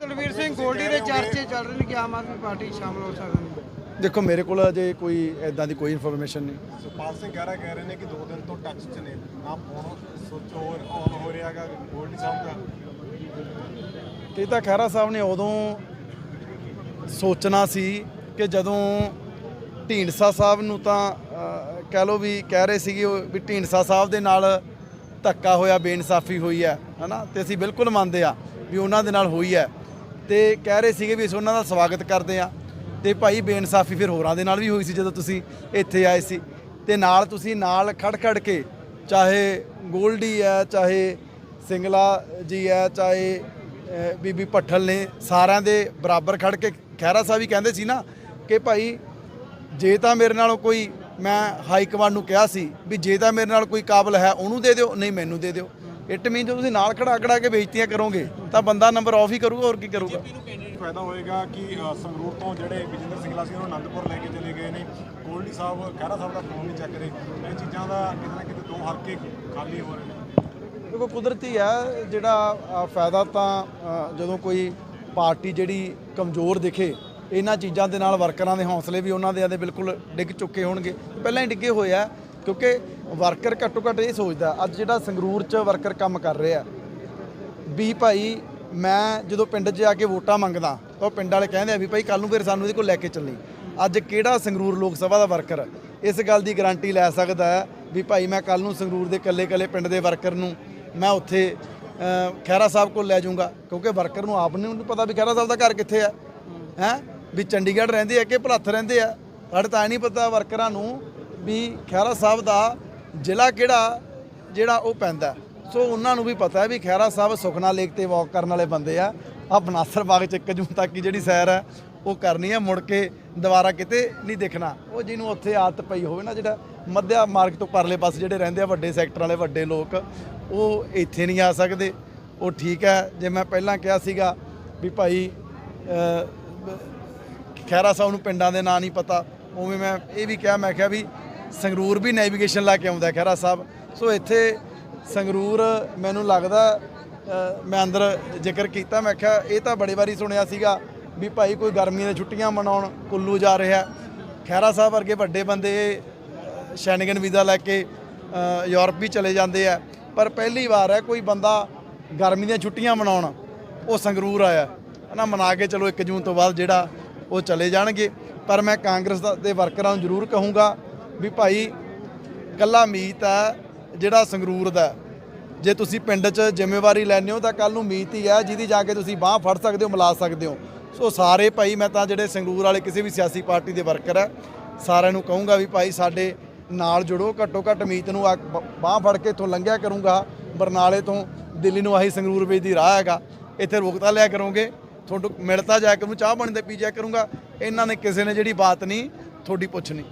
ਦਲਵੀਰ ਸਿੰਘ ਗੋਲਡੀ ਦੇ ਚਰਚੇ ਚੱਲ ਰਹੇ ਨੇ ਕਿ ਆਮ ਆਦਮੀ ਪਾਰਟੀ ਸ਼ਾਮਲ ਹੋ ਸਕਦੇ ਦੇਖੋ ਮੇਰੇ ਕੋਲ ਅਜੇ ਕੋਈ ਐਦਾਂ ਦੀ ਕੋਈ ਇਨਫੋਰਮੇਸ਼ਨ ਨਹੀਂ। ਸੁਪਾਲ ਸਿੰਘ ਗਹਿਰਾ ਕਹਿ ਰਹੇ ਨੇ ਕਿ ਦੋ ਦਿਨ ਤੋਂ ਟੱਚ 'ਚ ਨੇ। ਨਾ ਫੋਨ ਸੁੱਚ ਹੋਰ ਆਨ ਹੋ ਰਿਹਾਗਾ ਗੋਲਡੀ ਸਾਹਿਬ ਦਾ। ਇਹ ਤਾਂ ਖਹਿਰਾ ਸਾਹਿਬ ਨੇ ਉਦੋਂ ਸੋਚਣਾ ਸੀ ਕਿ ਜਦੋਂ ਢੀਂਡਸਾ ਸਾਹਿਬ ਨੂੰ ਤਾਂ ਕਹਿ ਲੋ ਵੀ ਕਹਿ ਰਹੇ ਸੀਗੇ ਉਹ ਵੀ ਢੀਂਡਸਾ ਸਾਹਿਬ ਦੇ ਨਾਲ ਧੱਕਾ ਹੋਇਆ ਬੇਇਨਸਾਫੀ ਹੋਈ ਹੈ ਹਨਾ? ਤੇ ਅਸੀਂ ਬਿਲਕੁਲ ਮੰਨਦੇ ਆ ਵੀ ਉਹਨਾਂ ਦੇ ਨਾਲ ਹੋਈ ਹੈ। ਤੇ ਕਹਿ ਰਹੇ ਸੀਗੇ ਵੀ ਅਸੀਂ ਉਹਨਾਂ ਦਾ ਸਵਾਗਤ ਕਰਦੇ ਆ ਤੇ ਭਾਈ ਬੇਇਨਸਾਫੀ ਫਿਰ ਹੋਰਾਂ ਦੇ ਨਾਲ ਵੀ ਹੋਈ ਸੀ ਜਦੋਂ ਤੁਸੀਂ ਇੱਥੇ ਆਏ ਸੀ। ਤੇ ਨਾਲ ਤੁਸੀਂ ਨਾਲ ਖੜ ਖੜ ਕੇ ਚਾਹੇ ਗੋਲਡੀ ਹੈ, ਚਾਹੇ ਸਿੰਗਲਾ ਜੀ ਹੈ, ਚਾਹੇ ਬੀਬੀ ਭੱਠਲ ਨੇ ਸਾਰਿਆਂ ਦੇ ਬਰਾਬਰ ਖੜ ਕੇ ਖਹਿਰਾ ਸਾਹਿਬ ਵੀ ਕਹਿੰਦੇ ਸੀ ਨਾ ਕਿ ਭਾਈ ਜੇ ਤਾਂ ਮੇਰੇ ਨਾਲੋਂ ਕੋਈ ਮੈਂ ਹਾਈ ਕਮਾਂਡ ਨੂੰ ਕਿਹਾ ਸੀ ਵੀ ਜੇ ਤਾਂ ਮੇਰੇ ਨਾਲ ਕੋਈ ਕਾਬਲ ਹੈ ਉਹਨੂੰ ਦੇ ਦਿਓ, ਨਹੀਂ ਮੈਨੂੰ ਦੇ ਦਿਓ। ਇਟ ਮੀਨ ਜੇ ਤੁਸੀਂ ਨਾਲ ਖੜਾ ਖੜਾ ਕੇ ਬੇਇੱਜ਼ਤੀਆਂ ਕਰੋਗੇ ਤਾਂ ਬੰਦਾ ਨੰਬਰ ਆਫ ਹੀ ਕਰੂਗਾ ਹੋਰ ਕੀ ਕਰੂਗਾ? ਫਾਇਦਾ ਹੋਏਗਾ ਕਿ ਸੰਗਰੂਰ ਤੋਂ ਜਿਹੜੇ ਵਿਜੇਂਦਰ ਸਿੰਘਲਾ ਸੀ ਉਹਨੂੰ ਅਨੰਦਪੁਰ ਲੈ ਕੇ ਚਲੇ ਗਏ ਨੇ? ਗੋਲਡੀ ਸਾਹਿਬ ਗਹਿਰਾ ਸਾਹਿਬ ਦਾ ਫੋਨ ਨਹੀਂ ਚੱਕ ਰਹੇ। ਇਹ ਚੀਜ਼ਾਂ ਦਾ ਕਿਤੇ ਨਾ ਕਿਤੇ ਦੋ ਹਲਕੇ ਖਾਲੀ ਹੋ ਰਹੇ ਨੇ। ਦੇਖੋ ਕੁਦਰਤੀ ਹੈ ਜਿਹੜਾ ਫਾਇਦਾ ਤਾਂ ਜਦੋਂ ਕੋਈ ਪਾਰਟੀ ਜਿਹੜੀ ਕਮਜ਼ੋਰ ਦਿਖੇ ਇਹਨਾਂ ਚੀਜ਼ਾਂ ਦੇ ਨਾਲ ਵਰਕਰਾਂ ਦੇ ਹੌਸਲੇ ਵੀ ਉਹਨਾਂ ਦੇ ਆਦੇ ਬਿਲਕੁਲ ਡਿੱਗ ਚੁੱਕੇ ਹੋਣਗੇ। ਪਹਿਲਾਂ ਹੀ ਡਿੱਗੇ ਹੋਏ ਆ ਕਿਉਂਕਿ ਵਰਕਰ ਘੱਟੋ ਘੱਟ ਇਹ ਸੋਚਦਾ ਅੱਜ ਜਿਹੜਾ ਸੰਗਰੂਰ 'ਚ ਵਰਕਰ ਕੰਮ ਕਰ ਰਿਹਾ ਵੀ ਭਾਈ ਮੈਂ ਜਦੋਂ ਪਿੰਡ 'ਚ ਜਾ ਕੇ ਵੋਟਾਂ ਮੰਗਦਾ ਤਾਂ ਉਹ ਪਿੰਡ ਵਾਲੇ ਕਹਿੰਦੇ ਆ ਵੀ ਭਾਈ ਕੱਲ ਨੂੰ ਫਿਰ ਸਾਨੂੰ ਇਹਦੇ ਕੋਲ ਲੈ ਕੇ ਚੱਲੀ। ਅੱਜ ਕਿਹੜਾ ਸੰਗਰੂਰ ਲੋਕ ਸਭਾ ਦਾ ਵਰਕਰ ਇਸ ਗੱਲ ਦੀ ਗਾਰੰਟੀ ਲੈ ਸਕਦਾ ਹੈ ਵੀ ਭਾਈ ਮੈਂ ਕੱਲ ਨੂੰ ਸੰਗਰੂਰ ਦੇ ਕੱਲੇ-ਕੱਲੇ ਪਿੰਡ ਦੇ ਵਰਕਰ ਨੂੰ ਮੈਂ ਉੱਥੇ ਅ, ਖਹਿਰਾ ਸਾਹਿਬ ਕੋਲ ਲੈ ਜਾਊਂਗਾ ਕਿਉਂਕਿ ਵਰਕਰ ਨੂੰ ਆਪ ਨੂੰ ਨਹੀਂ ਪਤਾ ਵੀ ਖਹਿਰਾ ਸਾਹਿਬ ਦਾ ਘਰ ਕਿੱਥੇ ਆ ਹੈ? ਵੀ ਚੰਡੀਗੜ੍ਹ ਰਹਿੰਦੇ ਆ ਕਿ ਭਲੱਥ ਰਹਿੰਦੇ ਆ? ਸਾਡੇ ਤਾਂ ਇਹ ਨਹੀਂ ਪਤਾ ਵਰਕਰਾਂ ਨੂੰ ਵੀ ਖਹਿਰਾ ਸਾਹਿਬ ਦਾ ਜ਼ਿਲ੍ਹਾ ਕਿਹੜਾ ਜਿਹੜਾ ਉਹ ਪੈਂਦਾ? ਸੋ ਉਹਨਾਂ ਨੂੰ ਵੀ ਪਤਾ ਹੈ ਵੀ ਖਹਿਰਾ ਸਾਹਿਬ ਸੁਖਨਾ ਲੇਕ ਤੇ ਵਾਕ ਕਰਨ ਵਾਲੇ ਬੰਦੇ ਆ। ਆ ਬਨਾਸਰ ਬਾਗ ਚ 1 ਜੂਨ ਤੱਕ ਦੀ ਜਿਹੜੀ ਸੈਰ ਹੈ ਉਹ ਕਰਨੀ ਹੈ ਮੁੜ ਕੇ ਦੁਬਾਰਾ ਕਿਤੇ ਨਹੀਂ ਦੇਖਣਾ। ਉਹ ਜਿਹਨੂੰ ਉੱਥੇ ਆਦਤ ਪਈ ਹੋਵੇ ਨਾ ਜਿਹੜਾ ਮੱਧਿਆ ਮਾਰਗ ਤੋਂ ਪਰਲੇ ਪਾਸੇ ਜਿਹੜੇ ਰਹਿੰਦੇ ਆ ਵੱਡੇ ਸੈਕਟਰ ਵਾਲੇ ਵੱਡੇ ਲੋਕ ਉਹ ਇੱਥੇ ਨਹੀਂ ਆ ਸਕਦੇ। ਉਹ ਠੀਕ ਹੈ। ਜੇ ਮੈਂ ਪਹਿਲਾਂ ਕਿਹਾ ਸੀਗਾ ਵੀ ਭਾਈ ਅ, ਖਹਿਰਾ ਸਾਹਿਬ ਨੂੰ ਪਿੰਡਾਂ ਦੇ ਨਾਂ ਨਹੀਂ ਪਤਾ ਉਵੇਂ ਮੈਂ ਇਹ ਵੀ ਕਿਹਾ ਮੈਂ ਕਿਹਾ ਵੀ ਸੰਗਰੂਰ ਵੀ ਨੈਵੀਗੇਸ਼ਨ ਲਾ ਕੇ ਆਉਂਦਾ ਖਹਿਰਾ ਸਾਹਿਬ। ਸੋ ਇੱਥੇ ਸੰਗਰੂਰ ਮੈਨੂੰ ਲੱਗਦਾ ਮੈਂ ਅੰਦਰ ਜ਼ਿਕਰ ਕੀਤਾ ਮੈਂ ਕਿਹਾ ਇਹ ਤਾਂ ਬੜੇ ਵਾਰੀ ਸੁਣਿਆ ਸੀਗਾ ਵੀ ਭਾਈ ਕੋਈ ਗਰਮੀਆਂ ਦੀਆਂ ਛੁੱਟੀਆਂ ਮਨਾਉਣ ਕੁੱਲੂ ਜਾ ਰਿਹਾ। ਖਹਿਰਾ ਸਾਹਿਬ ਵਰਗੇ ਵੱਡੇ ਬੰਦੇ ਅ, ਸ਼ੈਨਗਨ ਵੀਜ਼ਾ ਲੈ ਕੇ ਯੂਰਪ ਵੀ ਚਲੇ ਜਾਂਦੇ ਆ। ਪਰ ਪਹਿਲੀ ਵਾਰ ਹੈ ਕੋਈ ਬੰਦਾ ਗਰਮੀ ਦੀਆਂ ਛੁੱਟੀਆਂ ਮਨਾਉਣ ਉਹ ਸੰਗਰੂਰ ਆਇਆ। ਹਨਾ ਮਨਾ ਕੇ ਚਲੋ 1 ਜੂਨ ਤੋਂ ਬਾਅਦ ਜਿਹੜਾ ਉਹ ਚਲੇ ਜਾਣਗੇ। ਪਰ ਮੈਂ ਕਾਂਗਰਸ ਦੇ ਵਰਕਰਾਂ ਨੂੰ ਜ਼ਰੂਰ ਕਹੂੰਗਾ ਵੀ ਭਾਈ ਕੱਲਾ ਮੀਤ ਹੈ, ਜਿਹੜਾ ਸੰਗਰੂਰ ਦਾ ਜੇ ਤੁਸੀਂ ਪਿੰਡ 'ਚ ਜ਼ਿੰਮੇਵਾਰੀ ਲੈਂਦੇ ਹੋ ਤਾਂ ਕੱਲ ਨੂੰ ਮੀਤ ਹੀ ਹੈ, ਜਿਹਦੀ ਜਾ ਕੇ ਤੁਸੀਂ ਬਾਹ ਫੜ ਸਕਦੇ ਹੋ, ਮਿਲਾ ਸਕਦੇ ਹੋ। ਸੋ ਸਾਰੇ ਭਾਈ, ਮੈਂ ਤਾਂ ਜਿਹੜੇ ਸੰਗਰੂਰ ਵਾਲੇ ਕਿਸੇ ਵੀ ਸਿਆਸੀ ਪਾਰਟੀ ਦੇ ਵਰਕਰ ਹੈ, ਸਾਰਿਆਂ ਨੂੰ ਕਹੂੰਗਾ ਵੀ ਭਾਈ ਸਾਡੇ ਨਾਲ ਜੁੜੋ, ਘੱਟੋ ਘੱਟ ਮੀਤ ਨੂੰ ਬਾਹ ਫੜ ਕੇ ਇੱਥੋਂ ਲੰਘਿਆ ਕਰੂੰਗਾ। ਬਰਨਾਲੇ ਤੋਂ ਦਿੱਲੀ ਨੂੰ ਆਹੀ ਸੰਗਰੂਰ ਵਿੱਚ ਦੀ ਰਾਹ ਹੈਗਾ। ਇੱਥੇ ਰੋਕਤਾ ਲਿਆ ਕਰੋਗੇ। ਤੁਹਾਨੂੰ ਮਿਲਤਾ ਜਾ ਕੇ ਕਰੂੰ ਚਾਹ ਪਾਣੀ ਤੇ ਪੀ ਜਾਇਆ ਕਰੂੰਗਾ। ਇਹਨਾਂ ਨੇ ਕਿਸੇ ਨੇ ਜਿਹੜੀ ਬਾਤ ਨਹੀਂ, ਤੁਹਾਡੀ ਪੁੱਛਣੀ।